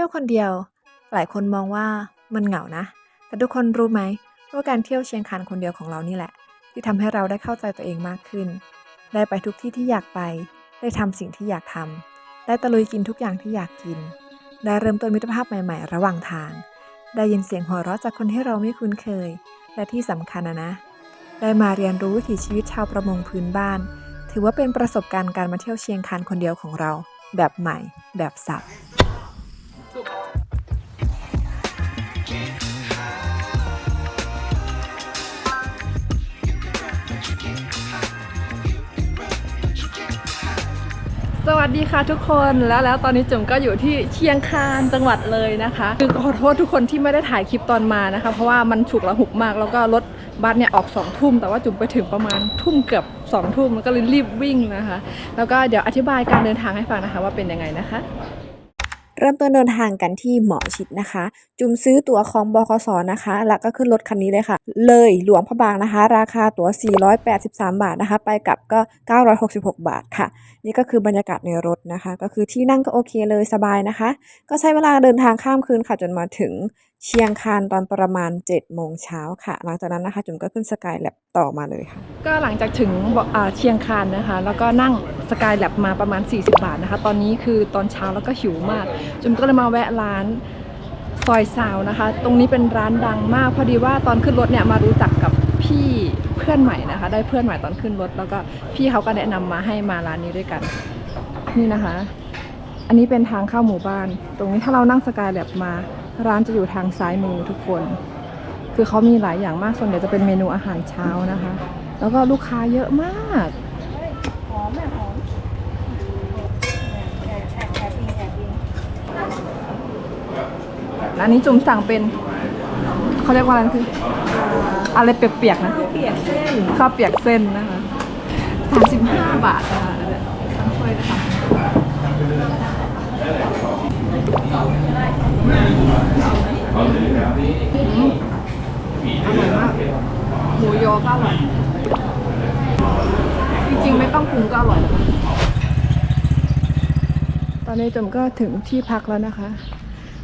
ที่ยวคนเดียว หลายคนมองว่ามันเหงานะ แต่ทุกคนรู้ไหมว่าการเที่ยวเชียงคานคนเดียวของเรานี่แหละ ที่ทำให้เราได้เข้าใจตัวเองมากขึ้น ได้ไปทุกที่ที่อยากไป ได้ทำสิ่งที่อยากทำได้ตะลุยกินทุกอย่างที่อยากกิน ได้เริ่มต้นมิตรภาพใหม่ ๆ ระหว่างทาง ได้ยินเสียงหัวเราะจากคนที่เราไม่คุ้นเคย และที่สำคัญนะนะ ได้มาเรียนรู้วิถีชีวิตชาวประมงพื้นบ้าน ถือว่าเป็นประสบการณ์การมาเที่ยวเชียงคานคนเดียวของเรา แบบใหม่ แบบสับ สวัสดีค่ะทุกคนแล้วแล้วตอนนี้จุ๋มก็อยู่ที่เชียงคานจังหวัดเลยนะคะคือขอโทษทุกคนที่ไม่ได้ถ่ายคลิปตอนมานะคะ เพราะว่ามันฉุกละหุกมาก แล้วก็รถบัสเนี่ยออกสองทุ่มแต่ว่าจุ๋มไปถึงประมาณทุ่มเกือบสองทุ่มแล้วก็เลยรีบวิ่งนะคะ แล้วก็เดี๋ยวอธิบายการเดินทางให้ฟังนะคะว่าเป็นยังไงนะคะ เริ่มต้นเดินทางกันที่หมอชิดนะคะ จุมซื้อตั๋วของบคสนะคะ แล้วก็ขึ้นรถคันนี้เลยค่ะ เลยหลวงพระบางนะคะ ราคาตั๋ว 483 บาทนะคะ ไปกลับก็ 966 บาทค่ะ นี่ก็คือบรรยากาศในรถนะคะ ก็คือที่นั่งก็โอเคเลยสบายนะคะ ก็ใช้เวลาเดินทางข้ามคืนค่ะจนมาถึง เชียงคานตอนประมาณ7โมงเช้าค่ะ หลังจากนั้นนะคะจุมก็ขึ้นสกายแลบต่อมาเลยค่ะ ก็หลังจากถึงบอกอ่าเชียงคานนะคะ แล้วก็นั่งสกายแลบมาประมาณ 40 บาทนะคะ ตอนนี้คือตอนเช้าแล้วก็หิวมาก จุมก็เลยมาแวะร้านซอยซาวนะคะ ตรงนี้เป็นร้านดังมาก พอดีว่าตอนขึ้นรถเนี่ยมารู้จักกับพี่เพื่อนใหม่นะคะ ได้เพื่อนใหม่ตอนขึ้นรถ แล้วก็พี่เขาก็แนะนำมาให้มาร้านนี้ด้วยกัน นี่นะคะ อันนี้เป็นทางเข้าหมู่บ้าน ตรงนี้ถ้าเรานั่งสกายแลบมา ร้านจะอยู่ทางซ้ายมือทุกคน คือเขามีหลายอย่างมากส่วนใหญ่จะเป็นเมนูอาหารเช้านะคะ แล้วก็ลูกค้าเยอะมากหอมแบบหอมแฉกแฉกแฉกปิงแฉกปิงอันนี้จุ่มสั่งเป็นเขาเรียกว่าอะไรคืออะไรเปียกๆนะเปียกเส้นข้าวเปียกเส้นนะคะ35 บาทนะคะทั้งถ้วยนะคะอืมอ ร่อยมากหมูยอก็อร่อย จริงๆ ไม่ต้องปรุงก็อร่อย ตอนนี้จมก็ถึงที่พักแล้วนะคะ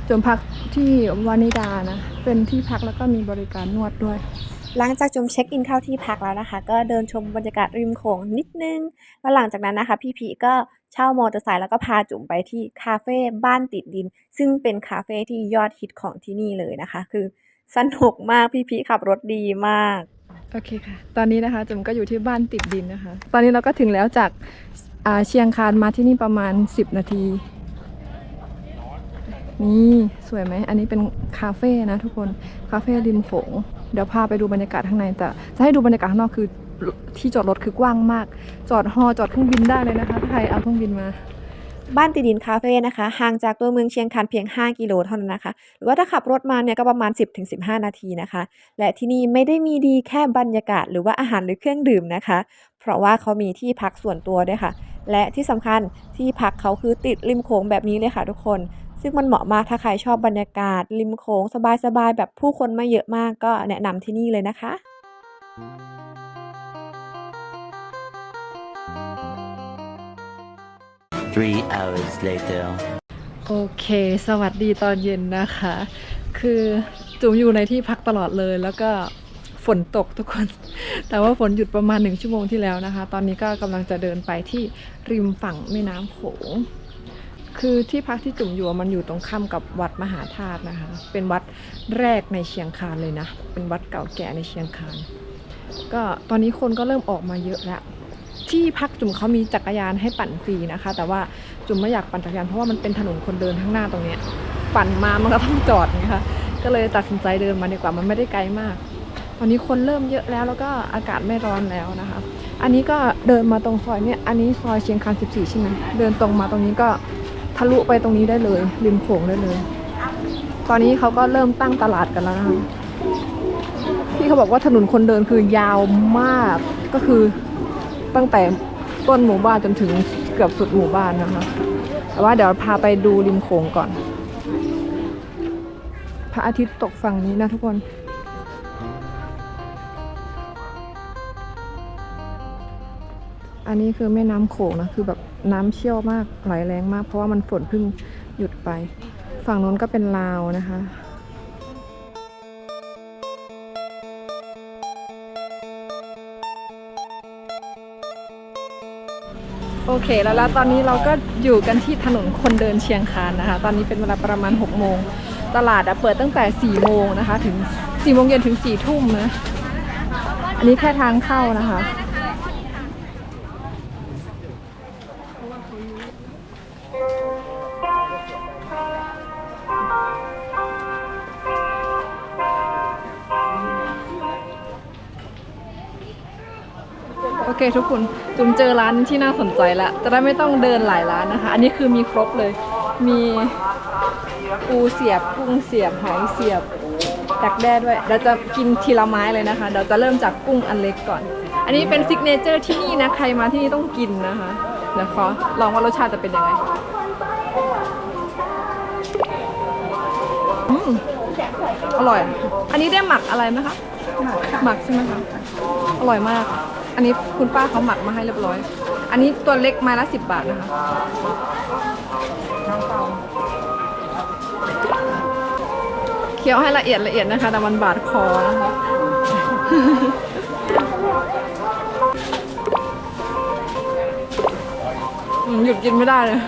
จมพักที่วานิดานะ เป็นที่พักแล้วก็มีบริการนวดด้วย หลังจากจุมเช็คอินเข้าที่พักแล้วนะคะ ก็เดินชมบรรยากาศริมโขงนิดนึง แล้วหลังจากนั้นนะคะ พี่พีก็ เช่ามอเตอร์ไซค์แล้วก็พาจุ๋มไปที่คาเฟ่บ้านติดดิน ซึ่งเป็นคาเฟ่ที่ยอดฮิตของที่นี่เลยนะคะ คือสนุกมากพี่พีขับรถดีมากโอเคค่ะ ตอนนี้นะคะจุ๋มก็อยู่ที่บ้านติดดินนะคะ ตอนนี้เราก็ถึงแล้วจากอาเชียงคานมาที่นี่ประมาณ 10 นาที นี่สวยไหม อันนี้เป็นคาเฟ่นะทุกคน คาเฟ่ริมโขง เดี๋ยวพาไปดูบรรยากาศข้างในแต่จะให้ดูบรรยากาศข้างนอกคือ ที่จอดรถคือกว้างมาก จอดฮอจอดเครื่องบินได้เลยนะคะถ้าใครเอาเครื่องบินมา บ้านติดินคาเฟ่นะคะห่างจากตัวเมืองเชียงคานเพียง 5 กิโลเท่านั้นนะคะ หรือว่าถ้าขับรถมาเนี่ยก็ประมาณ 10-15 นาทีนะคะ และที่นี่ไม่ได้มีดีแค่บรรยากาศ หรือว่าอาหารหรือเครื่องดื่มนะคะ เพราะว่าเขามีที่พักส่วนตัวด้วยค่ะ และที่สำคัญที่พักเขาคือติดริมโขงแบบนี้เลยค่ะทุกคนซึ่งมันเหมาะมากถ้าใครชอบบรรยากาศ ริมโขงสบายๆ แบบผู้คนไม่เยอะมากก็แนะนำที่นี่เลยนะคะ Three hours later. โอเค สวัสดีตอนเย็นนะคะ คือจุ๋มอยู่ในที่พักตลอดเลยแล้วก็ฝนตกทุกคน แต่ว่าฝนหยุดประมาณหนึ่งชั่วโมงที่แล้วนะคะ ตอนนี้ก็กำลังจะเดินไปที่ริมฝั่งแม่น้ำโขง คือที่พักที่จุ๋มอยู่มันอยู่ตรงข้ามกับวัดมหาธาตุนะคะ เป็นวัดแรกในเชียงคานเลยนะ เป็นวัดเก่าแก่ในเชียงคาน ก็ตอนนี้คนก็เริ่มออกมาเยอะแล้ว ที่พักจุ๋มเขามีจักรยานให้ปั่นฟรีนะคะ แต่ว่าจุ๋มไม่อยากปั่นจักรยานเพราะว่ามันเป็นถนนคนเดินข้างหน้าตรงเนี้ยปั่นมามันก็ต้องจอดนะคะก็เลยตัดสินใจเดินมาดีกว่ามันไม่ได้ไกลมากตอนนี้คนเริ่มเยอะแล้วแล้วก็อากาศไม่ร้อนแล้วนะคะ อันนี้ก็เดินมาตรงซอยเนี่ยอันนี้ซอยเชียงคาน14 ใช่ไหมเดินตรงมาตรงนี้ก็ทะลุไปตรงนี้ได้เลย ริมโขงได้เลย ตอนนี้เขาก็เริ่มตั้งตลาดกันแล้วนะคะพี่เขาบอกว่าถนนคนเดินคือยาวมากก็คือ ตั้งแต่ต้นหมู่บ้านจนถึงเกือบสุดหมู่บ้านนะคะ แต่ว่าเดี๋ยวพาไปดูริมโขงก่อน พระอาทิตย์ตกฝั่งนี้นะทุกคนอันนี้คือแม่น้ำโขงนะคือแบบน้ำเชี่ยวมากไหลแรงมาก เพราะว่ามันฝนเพิ่งหยุดไป ฝั่งนู้นก็เป็นลาวนะคะ โอเคแล้วแล้วตอนนี้เราก็อยู่กันที่ถนนคนเดินเชียงคานนะคะ ตอนนี้เป็นเวลาประมาณ6โมงตลาดอะเปิดตั้งแต่4โมงนะคะ ถึง4โมงเย็นถึง4ทุ่มนะ อันนี้แค่ทางเข้านะคะ ทุกคนจุมเจอร้านที่น่าสนใจแล้วจะได้ไม่ต้องเดินหลายร้านนะคะ อันนี้คือมีครบเลย มีปูเสียบกุ้งเสียบหอยเสียบดักแด้ด้วยเดี๋ยวจะกินทีละไม้เลยนะคะเดี๋ยวจะเริ่มจากกุ้งอันเล็กก่อน อันนี้เป็นซิกเนเจอร์ที่นี่นะใครมาที่นี่ต้องกินนะคะเดี๋ยวขอลองว่ารสชาติจะเป็นยังไงอืมอร่อย อันนี้ได้หมักอะไรไหมคะ หมักใช่ไหมคะ อร่อยมาก อันนี้คุณป้าเขาหมักมาให้เรียบร้อย อันนี้ตัวเล็กไม้ละสิบบาทนะคะเคี้ยวให้ละเอียดละเอียดนะคะแต่มันบาดคอนะคะหยุดกินไม่ได้เลย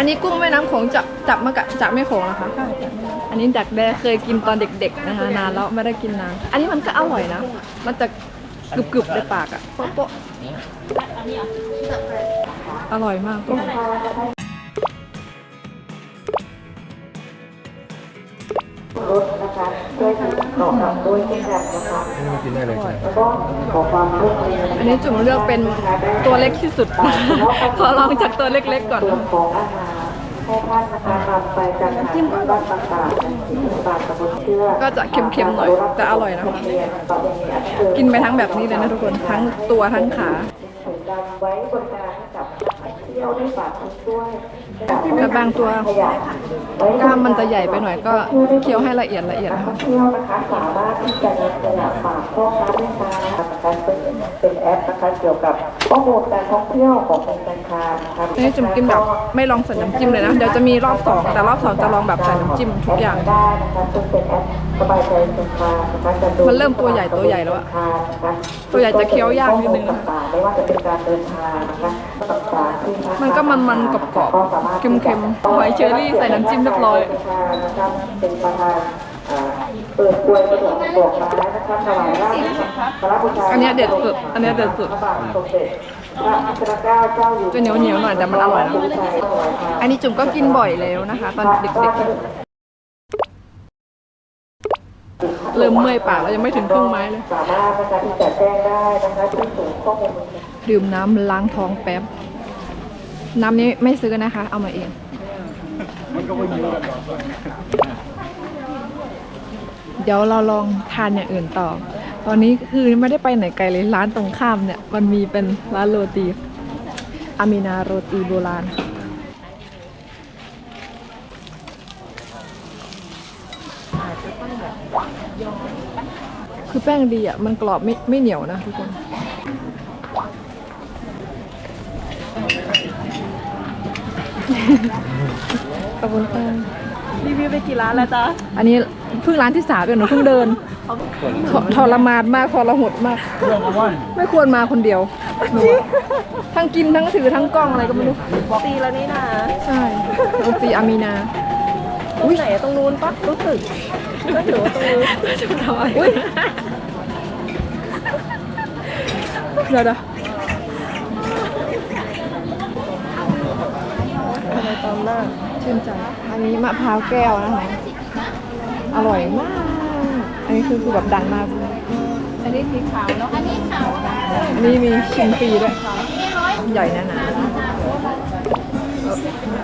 อันนี้กุ้งแม่น้ำโขงจับจับมากะจากแม่โขงนะคะ อันนี้ดักแด้เคยกินตอนเด็กๆนะคะนานแล้วไม่ได้กินนานอันนี้มันก็อร่อยนะ มันจะกรึบๆในปากอะโป๊ะโป๊ะอร่อยมากทุกคนรถนะคะช่วยกันต่อกับด้วยเช่นกันนะคะแล้วก็ขอความร่วมมืออันนี้จุ๋มเลือกเป็นตัวเล็กที่สุดขอลองจากตัวเล็กๆก่อนส่วนะนของอาหาร ให้ท่านนะคะนำไปจัดหาที่บ้านต่างๆที่ตลาดตะบนเชื่อก็จะเค็มๆหน่อยแต่อร่อยนะคะกินไปทั้งแบบนี้เลยนะทุกคนทั้งตัวทั้งขาไว้บริการให้กับเที่ยวได้ฝากด้วยแต่บางตัวกล้ามมันจะใหญ่ไปหน่อยก็เคี้ยวให้ละเอียดละเอียดนะคะงเที่ยวนะคะสามารถที่จะนำขยะฝากพ่อค้าแม่ค้า คะเป็นเป็นแอปนะคะเกี่ยวกับข้อมูลการท่องเที่ยวของธนาคารนะคะอันนี้จุ๋มกินแบบไม่ลองใส่น้ำจิ้มเลยนะเดี๋ยวจะมีรอบสองแต่รอบสองจะลองแบบใส่น้ำจิ้มทุกอย่างได้นะคะซึ่งเป็นแอปสบายใจธนาคารนะคะจะดูมันเริ่มตัวใหญ่ตัวใหญ่แล้วอะตัวใหญ่จะเคี้ยวยากนิดนึงไม่ว่าจะเป็นการเดินทางนะคะต่างๆที่มันก็มันๆกรอบๆเค็มๆหอยเชอรี่ใส่น้ำจิ้มเรียบร้อยนะคะเป็นประธานอ่าเปิดกล้วยประถมบอกไม้นะคะถวายราชพระบูชาอันเนี้ยเด็ดสุด อันเนี้ยเด็ดสุดพระบาทสมเด็จพระพุทธเจ้าเจ้าอยู่จะเหนียวๆหน่อยแต่มันอร่อยนะอันนี้จุ๋มก็กินบ่อยแล้วนะคะ ตอนเด็กๆ เริ่มเมื่อยปากแล้วยังไม่ถึงครึ่งไม้เลย สามารถนะคะที่จะแจ้งได้นะคะที่ศูนย์ข้อมูลดื่มน้ำล้างท้องแป๊บ น้ำนี้ไม่ซื้อนะคะ เอามาเองเเดี๋ยวเราลองทานอย่างอื่นต่อ ตอนนี้คือไม่ได้ไปไหนไกลเลยร้านตรงข้ามเนี่ย มันมีเป็นร้านโรตีอามินาโรตีโบราณคือแป้งดีอะ มันกรอบไม่ไม่เหนียวนะทุกคน ขอบคุณค่ะ รีวิวไปกี่ร้านแล้วจ๊ะอันนี้เพิ่งร้านที่สามเองหนูเพิ่งเดินททรมานมากทรหดมาก ไม่ควรมาคนเดียวหนูอะทั้งกินทั้งถือทั้งกล้องอะไรก็ไม่รู้ ตีแล้วนี่นะใช่โรตีอามีนาอุ้ยไหนตรงนู้นปะรู้สึกก็ถือว่าตรงนู้นจะทำอะไรเดี๋ยวเดี๋ยวทำไมตอนหน้า ชื่นใจ อันนี้มะพร้าวแก้วนะคะ อร่อยมาก อันนี้คือคือแบบดังมากอันนี้สีขาวเนาะอันนี้ขาวอันนี้มีชิมฟรีด้วยใหญ่นะนะ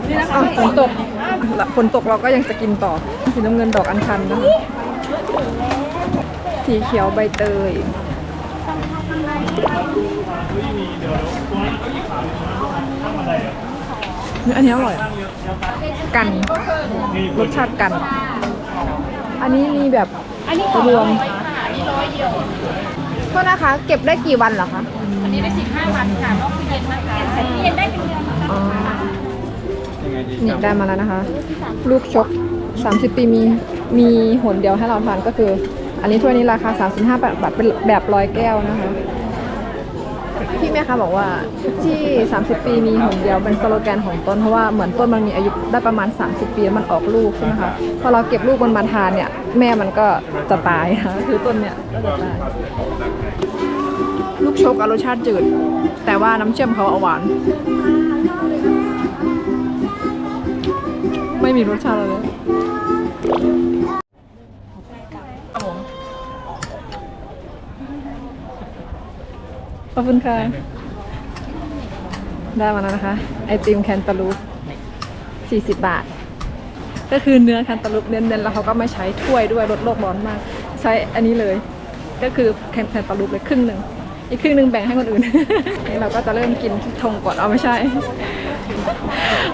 นี่นะคะฝนตกละฝนตกเราก็ยังจะกินต่อสีน้ำเงินดอกอัญชันนะคะสีเขียวใบเตยอั นนี้อร่อยกันรสชาติกัน อันนี้มีแบบรวมโทษนะคะ เก็บได้กี่วันเหรอคะ อันนี้ได้สิบห้าวันค่ะรอบตู้เย็นนะคะเย็นได้เป็นเดือนอ๋อนี่ได้มาแล้วนะคะ ลูกชก 30 ปีมีมีหนเดียวให้เราทานก็คือ อันนี้ถ้วยนี้ราคา 35 บาทบาทเป็นแบบร้อยแก้วนะคะพี่ แม่คะบอกว่าที่ 30 ปีมีหนเดียวเป็นสโลแกนของต้นเพราะว่าเหมือนต้นมันมีอายุได้ประมาณ 30 ปีแล้วมันออกลูกใช่ไหมคะพอเราเก็บลูกมันมาทานเนี่ยแม่มันก็จะตายค่ะคือต้นเนี่ยก็จะตายลูกชกอรสชาติจืด แต่ว่าน้ำเชื่อมเขาเอาหวาน ไม่มีรสชาติเลย ขอบคุณค่ะ ได้มาแล้วนะคะ ไอติมแคนตาลูป40 บาท ก็คือเนื้อแคนตาลูปเน้นๆแล้วเขาก็ไม่ใช้ถ้วยด้วยลดโลกร้อนมาก ใช้อันนี้เลย ก็คือแคนตาลูปเลยครึ่งหนึ่งอีกครึ่งหนึ่งแบ่งให้คนอื่น นี่เราก็จะเริ่มกินทงก่อนเอาไม่ใช่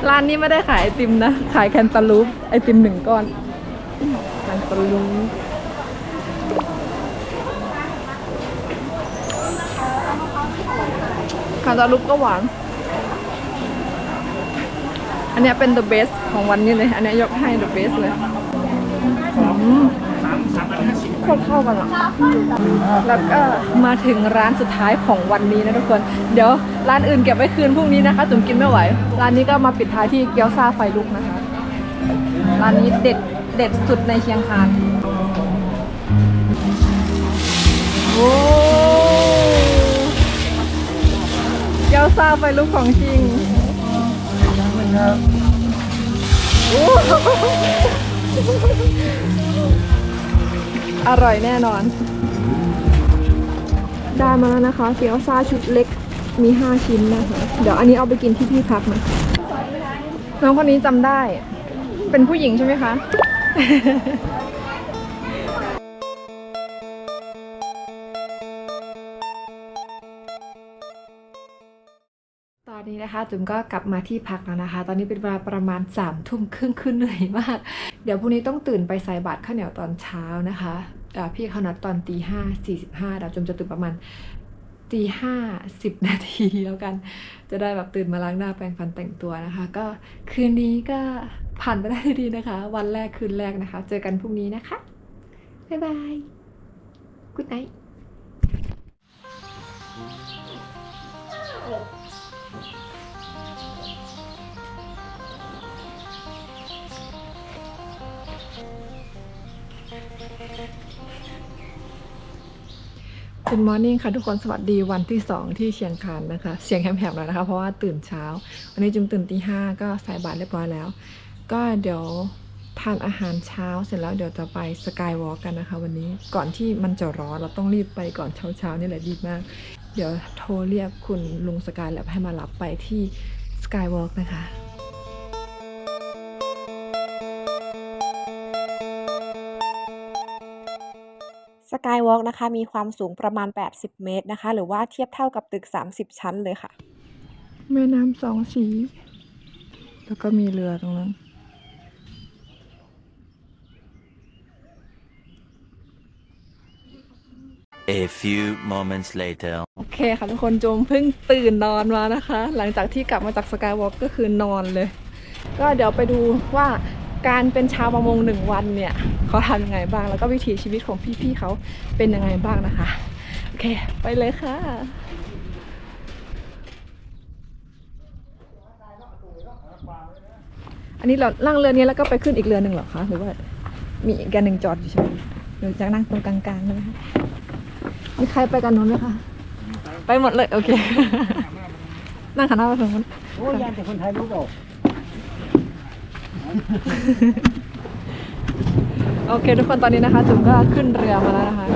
ร้านนี้ไม่ได้ขายไอติมนะ ขายแคนตาลูปไอติมหนึ่งก้อนแคนตาลูป คนตาลูปก็หวาน อันนี้เป็น the best ของวันนี้เลย อันนี้ยกให้ the best เลยโคตรเข้ากันอะ แล้วก็มาถึงร้านสุดท้ายของวันนี้นะทุกคน เดี๋ยวร้านอื่นเก็บไว้คืนพรุ่งนี้นะคะจุ๋มกินไม่ไหว ร้านนี้ก็มาปิดท้ายที่เกี๊ยวซาไฟลุกนะคะ ร้านนี้เด็ดเด็ดสุดในเชียงคานโอ้ เกี๊ยวซาไฟลุกของจริงโอ้อร่อยแน่นอน ได้มาแล้วนะคะ เกี๊ยวซาชุดเล็กมี 5 ชิ้นนะคะ เดี๋ยวอันนี้เอาไปกินที่ที่พักนะน้องคนนี้จำได้ เป็นผู้หญิงใช่ไหมคะ นะคะ จุ๋มก็กลับมาที่พักแล้วนะคะ ตอนนี้เป็นเวลาประมาณ3ามทุ่มครึ่งคือเหนื่อยมาก เดี๋ยวพรุ่งนี้ต้องตื่นไปใส่บาตรข้าวเหนียวตอนเช้านะคะพี่เขานัดตอนตีห้าสี่สิบห้าเดี๋ยวจุ๋มจะตื่นประมาณตีห้าสิบนาทีแล้วกัน จะได้แบบตื่นมาล้างหน้าแปรงฟันแต่งตัวนะคะ ก็คืนนี้ก็ผ่านไปได้ดีนะคะ วันแรกคืนแรกนะคะ เจอกันพรุ่งนี้นะคะ บ๊ายบาย good night คุณมอร์นิ่งค่ะทุกคนสวัสดีวันที่ 2 ที่เชียงคานนะคะ เสียงแหบๆหน่อยนะคะ เพราะว่าตื่นเช้า วันนี้จุมตื่นตีห้าก็ใส่บาตรเรียบร้อยแล้ว ก็เดี๋ยวทานอาหารเช้าเสร็จแล้วเดี๋ยวจะไปสกายวอล์กกันนะคะ วันนี้ก่อนที่มันจะร้อนเราต้องรีบไปก่อนเช้าๆนี่แหละดีมาก เดี๋ยวโทรเรียกคุณลุงสกายแลบให้มารับไปที่สกายวอล์กนะคะ กายวอล์กนะคะ มีความสูงประมาณ 80 เมตรนะคะ หรือว่าเทียบเท่ากับตึก 30 ชั้นเลยค่ะ แม่น้ำสองสี แล้วก็มีเรือตรงนั้น A few moments later. โอเคค่ะทุกคนโจมเพิ่งตื่นนอนมานะคะ หลังจากที่กลับมาจากสกายวอล์กก็คือนอนเลย ก็เดี๋ยวไปดูว่า การเป็นชาวประมงหนึ่งวันเนี่ยเขาทำยังไงบ้าง แล้วก็วิถีชีวิตของพี่ๆเขาเป็นยังไงบ้างนะคะ โอเค ไปเลยค่ะอันนี้เรานั่งเรือนี้แล้วก็ไปขึ้นอีกเรือหนึ่งเหรอคะหรือว่ามีอีกกันหนึ่งจอดอยู่ใช่ไหมหรือจะนั่งตรงกลางๆได้ไหมคะมีใครไปกันนู้นไหมคะไปหมดเลยโอเคนั่งขันหน้าไปฝั่งนู้นโอ้ยยานแต่คนไทยรู้บอก โอเค ทุกคนตอนนี้นะคะจุ๋มก็ขึ้นเรือมาแล้วนะคะ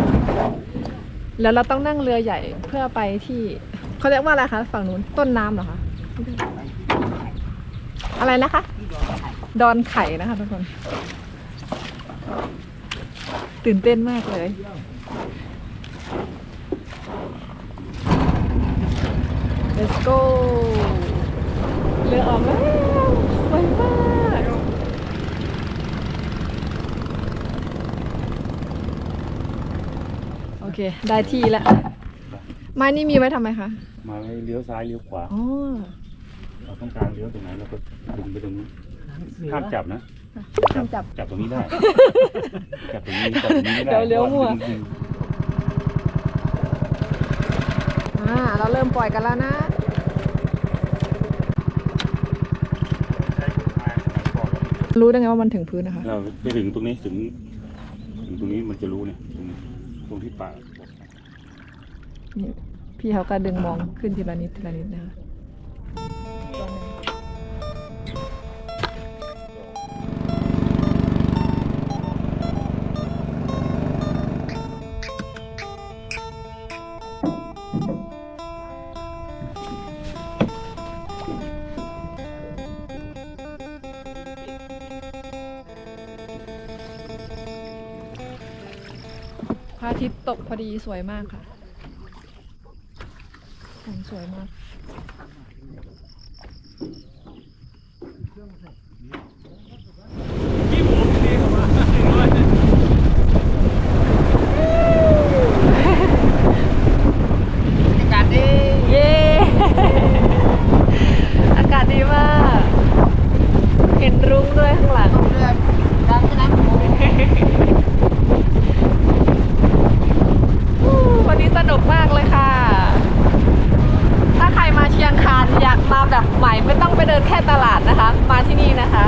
แล้วเราต้องนั่งเรือใหญ่เพื่อไปที่เขาเรียกว่าอะไรคะฝั่งนู้นต้นน้ำเหรอคะอะไรนะคะ ดอนไข่นะคะทุกคน ตื่นเต้นมากเลย let's go เรือออกแล้วสวยมาก โอ เค ได้ที่แล้วไม้นี่มีไว้ทำไมคะมาไว้เลี้ยวซ้ายเลี้ยวขวา อ๋อต้องการเลี้ยวตรงไหนเราก็ดึงไปตรงนู้นห้ามจับนะ ห้ามจับ จับตรงนี้ได้ จับตรงนี้จับตรงนี้ไม่ได้เดี๋ยวเลี้ยวมั่ว ดึงอ่าเราเริ่มปล่อยกันแล้วนะรู้ได้ไงว่ามันถึงพื้นนะคะ เราไปถึงตรงนี้ถึง ถึงตรงนี้มันจะรู้เนี่ย ตรงที่ปาก นี่พี่เขาก็ดึงมองขึ้นทีละนิดทีละนิดนะคะ ดีสวยมากค่ะสวยมาก อากาศดี เย้ อากาศดีมาก เห็นรุ้งด้วยข้างหลัง วันนี้สนุกมากเลยค่ะ ถ้าใครมาเชียงคานอยากมาแบบใหม่ไม่ต้องไปเดินแค่ตลาดนะคะ มาที่นี่นะคะ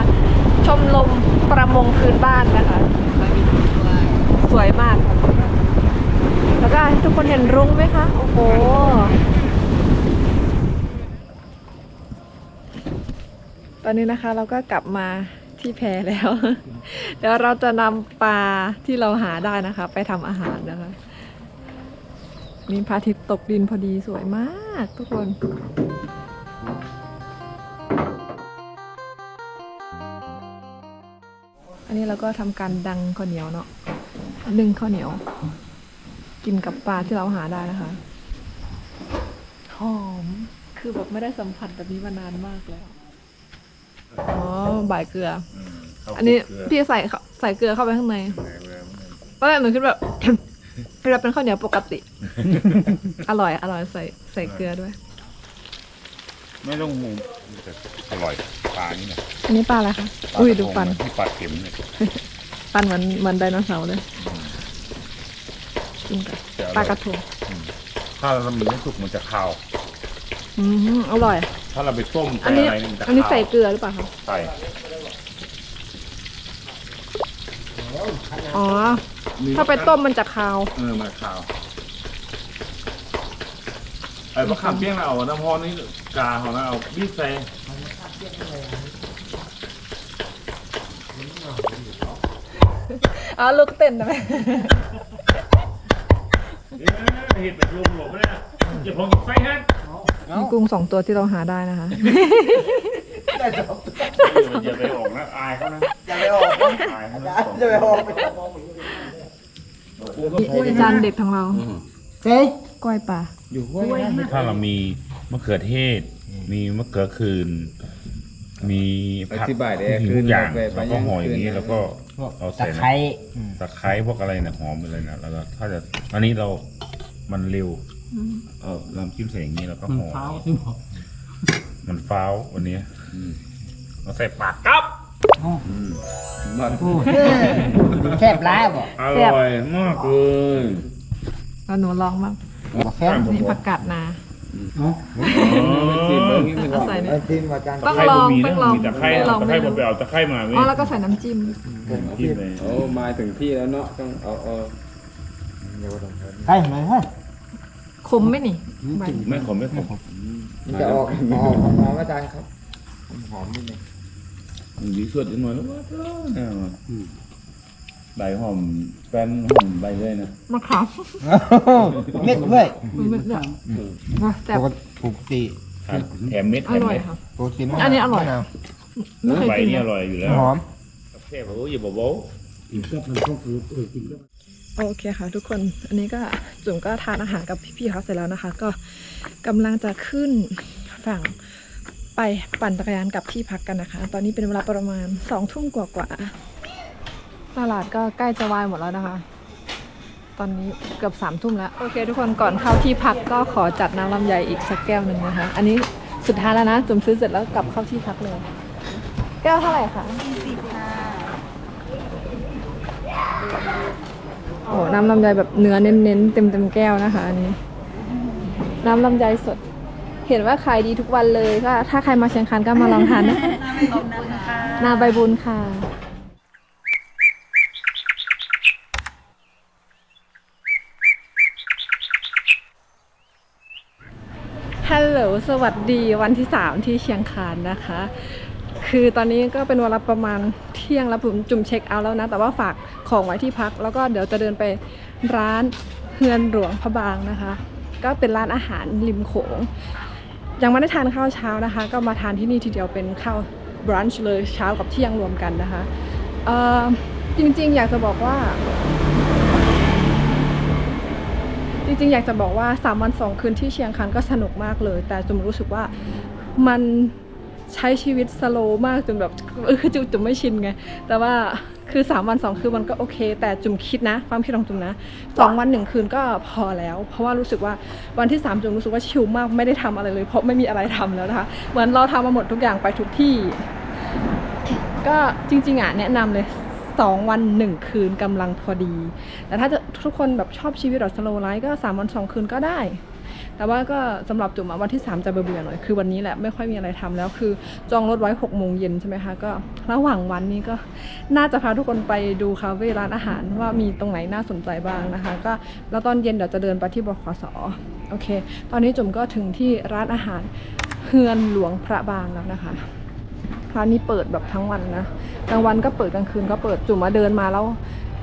ชมลมประมงพื้นบ้านนะคะ สวยมากค่ะแล้วก็ทุกคนเห็นรุ้งไหมคะ โอ้โห ตอ นนี้นะคะ เราก็กลับมาที่แพแล้ว เดี๋ยวเราจะนำปลาที่เราหาได้นะคะ ไปทำอาหารนะคะนี่พระอาทิตย์ตกดินพอดีสวยมากทุกคนอันนี้เราก็ทำการดังข้าวเหนียวเนาะนึ่งข้าวเหนียว กินกับปลาที่เราหาได้นะคะ หอม คือแบบไม่ได้สัมผัสแบบนี้มานานมากแล้ว อ๋อบ่ายเกลืออันนี้พี่ใส่เข้าใส่เกลือเข้าไปข้างในตอนแรกหนูคิดแบบเวลาเป็นข้าวเหนียวปกติ อร่อย อร่อยใส่ใส่เกลือด้วย ไม่ต้องห่วงแต่อร่อยปลานี่เนี่ยอันนี้ปลาอะไรคะอุ้ยดูฟัน ที่ปลาเข็มเนี่ยฟันเหมือนเหมือนไดโนเสาร์เลยกินกับแต่อปร่ลาอยกระทงถ้าเรามีไม่สุกมันจะคาว อืมอร่อย ถ้าเราไปต้มอันนี้ไปอะไรเนี่ยมันจะอันนี้คาวใส่เกลือหรือเปล่าคะ ใส่ อ๋อ ถ้าไปต้มมันจะคาว เออมันคาวไอ้มะขามเปี้ยงเราเอาน้ำพอนี่กาของเราเอาบีบใส่อ๋อลูกเต้นนะแม่เอ้ยเห็ดแบบรวมหลบไม่ได้อย่าพองไฟฮะมีกุ้งสองตัวที่เราหาได้นะคะ อย่าไปออกนะอายเขานะ อย่าไปออกอายเขานะอย่าไปออกนี่จานเด็ดของเราเจ๊ก้อยปลาอยู่ห้วยนะถ้าเรามีมะเขือเทศ มีมะเขือคืน มีผักอธิบายได้มีคืทุนกอย่างแบบเราก็ห่ออย่างนี้คืนแล้วก็เอาตะใส่ไคร้ตะไคร้พวกอะไรเนี่ยหอมไปเลยนะแล้วก็ถ้าจะอันนี้เรามันเร็วเออเราจิ้มใส่อย่างนี้แล้วก็มันห่อเท้าที่บอกมันฟ้าววันนี้เราใส่ปากครับ มันแซ่บร้ายบ่อร่อยมากเลยแล้วหนูลองบ้างบ่แซ่บนี่ผักกาดนาซีเบอร์นี่มันเอาใส่เนี่ยไอ้ที่มาจานต้องตะไคร้ลองบ่มีต้นะองลองมีตะไคร้ไม่ลองตะไคร้ไม่รู้ผมไปเอาตะไคร้มาไหมอ๋อแล้วก็ใส่น้ำจิ้มจิ้มเลยโอ้มาถึงที่แล้วเนาะต้องเอาเอาใช่ไหมฮะขมไหมนี่ใบไม่ขมไม่ขมมันจะออกหอมหอมอาจารย์ครับหอมนิดนึง ดีสุดจังเลยแล้วว่าเนี่ยใบหอมแป้นหอมใบเลยนะมะขามเม็ดด้วยมันเป็นแบบนะแต่ปกติปกติแถมเม็ดอแถมร่อยเม็ดค่ะ ปกติไม่อันนี้อร่อย มะาวไม่เคยใบกินนี่เลอยร่อยอยู่แล้วหอม แค่บอกว่าอย่าบอกว่าโอเคค่ะ ทุกคน อันนี้ก็จุ๋มก็ทานอาหารกับพี่ๆเขาเสร็จแล้วนะคะ ก็กำลังจะขึ้นฝั่ง ไปปั่นจักรยานกลับที่พักกันนะคะ ตอนนี้เป็นเวลาประมาณสองทุ่มกว่าๆตลาดก็ใกล้จะวายหมดแล้วนะคะ ตอนนี้เกือบสามทุ่มแล้ว โอเค ทุกคนก่อนเข้าที่พักก็ขอจัดน้ำลำไยอีกสักแก้วหนึ่งนะคะ อันนี้สุดท้ายแล้วนะจุ่มซื้อเสร็จแล้วกลับเข้าที่พักเลย แก้วเท่าไหร่คะสี่ค่ะโอ้น้ำลำไยแบบเนื้อเน้นๆเต็มเต็มๆแก้วนะคะ อันนี้ น้ำลำไยสด เห็นว่าขายดีทุกวันเลยก็ถ้าใครมาเชียงคานก็มาลองทานนะนาใบบุญค่ะฮัลโหลสวัสดีวันที่ 3 ที่เชียงคานนะคะ คือตอนนี้ก็เป็นเวลาประมาณเที่ยงแล้วผมจุ่มเช็คเอาท์แล้วนะ แต่ว่าฝากของไว้ที่พัก แล้วก็เดี๋ยวจะเดินไปร้านเฮือนหลวงพระบางนะคะ ก็เป็นร้านอาหารริมโขง ยังไม่ได้ทานข้าวเช้านะคะ ก็มาทานที่นี่ทีเดียวเป็นข้าวบรันช์เลยเช้ากับเที่ยงรวมกันนะคะจริงๆ อยากจะบอกว่า จริงๆ อยากจะบอกว่าสามวันสองคืนที่เชียงคานก็สนุกมากเลย แต่จุมรู้สึกว่ามันใช้ชีวิตสโลว์มากจนแบบเออคือจุมจุมไม่ชินไง แต่ว่า คือสามวันสองคืนมันก็โอเค แต่จุ่มคิดนะ ความคิดของจุ่มนะสองวันหนึ่งคืนก็พอแล้ว เพราะว่ารู้สึกว่าวันที่สามจุ่มรู้สึกว่าชิลมากไม่ได้ทำอะไรเลย เพราะไม่มีอะไรทำแล้วนะคะ เหมือนเราทำมาหมดทุกอย่างไปทุกที่ ก็จริงๆอะแนะนำเลยสองวันหนึ่งคืนกำลังพอดี แต่ถ้าจะทุกคนแบบชอบชีวิตแบบสโลไลฟ์ก็สามวันสองคืนก็ได้ แต่ว่าก็สำหรับจุ๋มวันที่ 3 จะเบื่อหน่อยคือวันนี้แหละไม่ค่อยมีอะไรทำแล้วคือจองรถไว้6โมงเย็นใช่ไหมคะก็ระหว่างวันนี้ก็น่าจะพาทุกคนไปดูคาเฟ่ร้านอาหารว่ามีตรงไหนน่าสนใจบ้างนะคะ ก็แล้วตอนเย็นเดี๋ยวจะเดินไปที่บขสโอเค ตอนนี้จุ๋มก็ถึงที่ร้านอาหารเฮือนหลวงพระบางแล้วนะคะร้านนี้เปิดแบบทั้งวันนะกลางวันก็เปิดกลางคืนก็เปิดจุ่มมาเดินมาแล้ว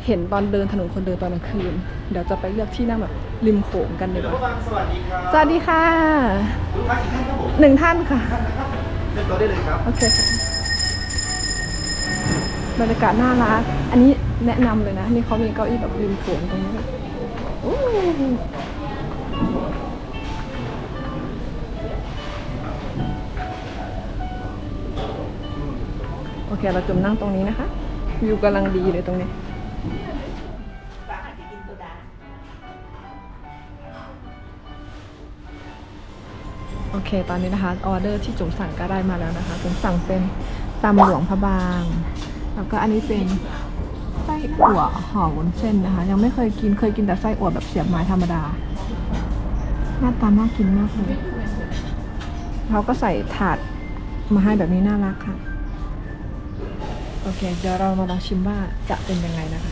เห็นตอนเดินถนนคนเดินตอนกลางคืน เดี๋ยวจะไปเลือกที่นั่งแบบริมโขงกันดีกว่าสวัสดีครับสวัสดีค่ะหนึ่งท่านค่ะเรียบร้อยได้เลยครับโอเคค่ะบรรยากาศน่ารักอันนี้แนะนำเลยนะ นี่เขามีเก้าอี้แบบริมโขงตรงนี้โอ้โอเค เราจุ่มนั่งตรงนี้นะคะ วิวกำลังดีเลยตรงนี้ โอเค ตอนนี้นะคะ ออเดอร์ที่จุ๋มสั่งก็ได้มาแล้วนะคะ จุ๋มสั่งเป็นตำหลวงพระบาง แล้วก็อันนี้เป็นไส้อั่วห่อวุ้นเส้นนะคะ ยังไม่เคยกิน เคยกินแต่ไส้อั่วแบบเสียบไม้ธรรมดา หน้าตาน่ากินมากเลย เขาก็ใส่ถาดมาให้แบบนี้น่ารักค่ะ โอเค เดี๋ยวเรามาลองชิมว่าจะเป็นยังไงนะคะ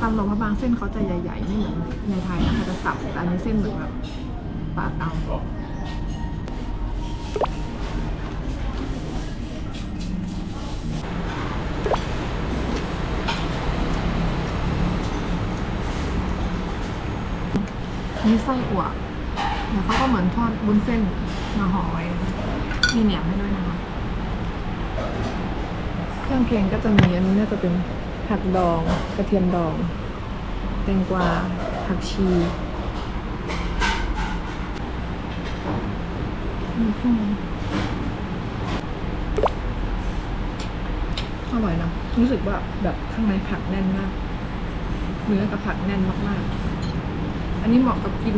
ตำหลวงพระบางเส้นเขาจะใหญ่ๆไม่เหมือนในไทยนะคะจะสับแต่อันนี้เส้นเหมือนแบบปาดเอามีไส้อั่วแล้วเขาก็เหมือนทอดบุ้นเส้นมาห่อไว้มีแหนียมให้ด้วย นะคะเครื่งก็จะมีอันนี้น่าจะเป็นผักดองกระเทียมดองแตงกวาผักชีมีเครื่องในอร่อยนะรู้สึกว่าแบบข้างในผักแน่นมากเนื้อกับผักแน่นมากๆ อันนี้เหมาะกับกิน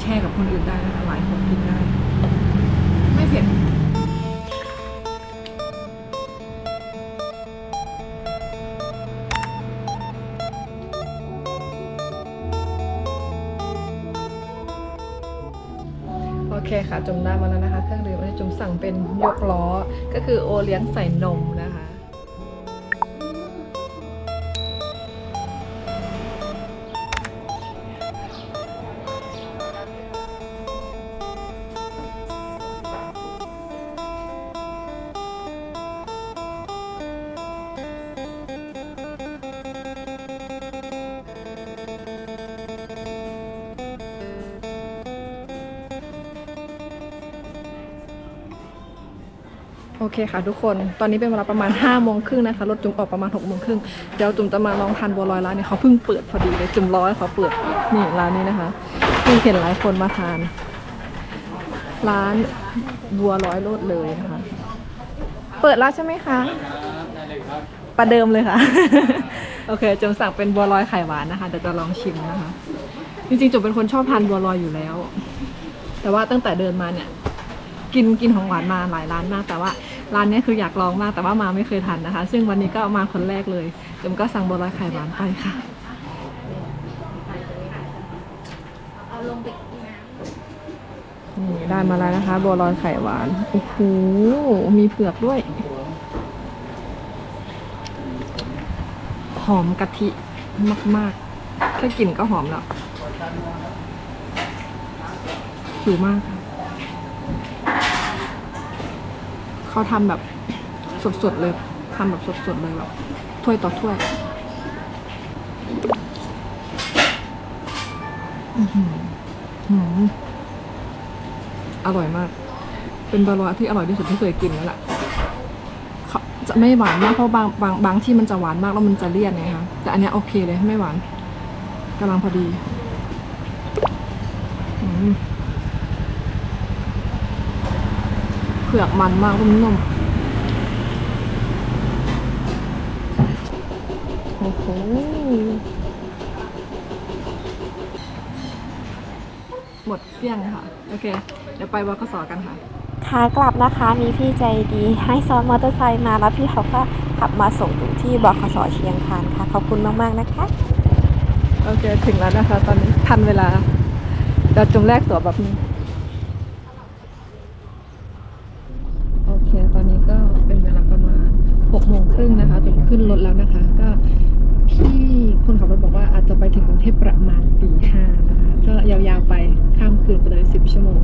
แชร์กับคนอื่นได้นะคะหลายคนกินได้ ไม่เผ็ด คค่ะ จมได้มาแล้วนะคะ เครื่องดื่มอันนี้จมสั่งเป็นยกล้อ ก็คือโอเลี้ยงใส่นม เคค่ะทุกคน ตอนนี้เป็นเวลาประมาณ5้าโมงครึ่งนะคะ รถจุ่มออกประมาณ6กโมงครึ่งเดี๋ยวจุ่มจะมาลองทานบัวลอยร้านนี้เขาเพิ่งเปิดพอดีเลยจุ่มร้อยเขาเปิดนี่ร้านนี้นะคะเพิ่งเห็นหลายคนมาทาน ร้านบัวร้อยโลดเลยนะคะ เปิดแล้วใช่ไหมคะประเดิมเลยค่ะ โอเคจุ่มสั่งเป็นบัวลอยไข่หวานนะคะเดี๋ยวจะลองชิมนะคะ จริงๆจุ่มเป็นคนชอบทานบัวลอยอยู่แล้ว แต่ว่าตั้งแต่เดินมาเนี่ย กินกินของหวานมาหลายร้านมาก แต่ว่าร้านนี้คืออยากลองมากแต่ว่ามาไม่เคยทันนะคะ ซึ่งวันนี้ก็มาคนแรกเลยจุ๋มก็สั่งบัวลอยไข่หวานไปค่ะนี่ได้มาแล้วนะคะบัวลอยไข่หวานโอ้โหมีเผือกด้วยหอมกะทิมากๆแค่กลิ่นก็หอมแล้วหิวมากค่ะ เขาทำแบบสดๆเลยทำแบบสดๆเลยแบบถ้วยต่อถ้วยอื้อหืออร่อยมาก เป็นบาลอที่อร่อยที่สุดที่เคยกินแล้วแหละเขาจะไม่หวานมากเพราะบางบางบางที่มันจะหวานมากแล้วมันจะเลี่ยนไงคะแต่อันนี้โอเคเลยไม่หวานกำลังพอดี อืมเผือกมันมากนุ่มๆโอ้โหหมดเกลี้ยงค่ะ โอเค เดี๋ยวไปวกสกันค่ะขากลับนะคะมีพี่ใจดีให้ซ้อนมอเตอร์ไซค์มาแล้วพี่เขาก็ขับมาส่งถึงที่บขสเชียงคานค่ะ ขอบคุณมากๆนะคะ โอเค ถึงแล้วนะคะ ตอนนี้ทันเวลาเดี๋ยวจงแลกตั๋วแบบนี้ โอเค ตอนนี้ก็เป็นเวลาประมาณหกโมงค รึ่งนะคะจนขึ้นรถแล้วนะคะ ก็พี่คนขับรถบอกว่าอาจจะไปถึงกรุงเทพประมาณตีห้านะคะก็ยาวๆไปข้ามคืนไปเลยสิบชั่วโมง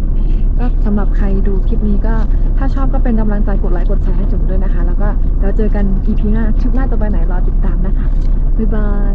ก็สำหรับใครดูคลิปนี้ก็ถ้าชอบก็เป็นกำลังใจกดไลค์กดแชร์ให้จุ๋มด้วยนะคะ แล้วก็แล้วเจอกัน EP หน้าทริปหน้าจะไปไหนรอติดตามนะคะบ๊ายบาย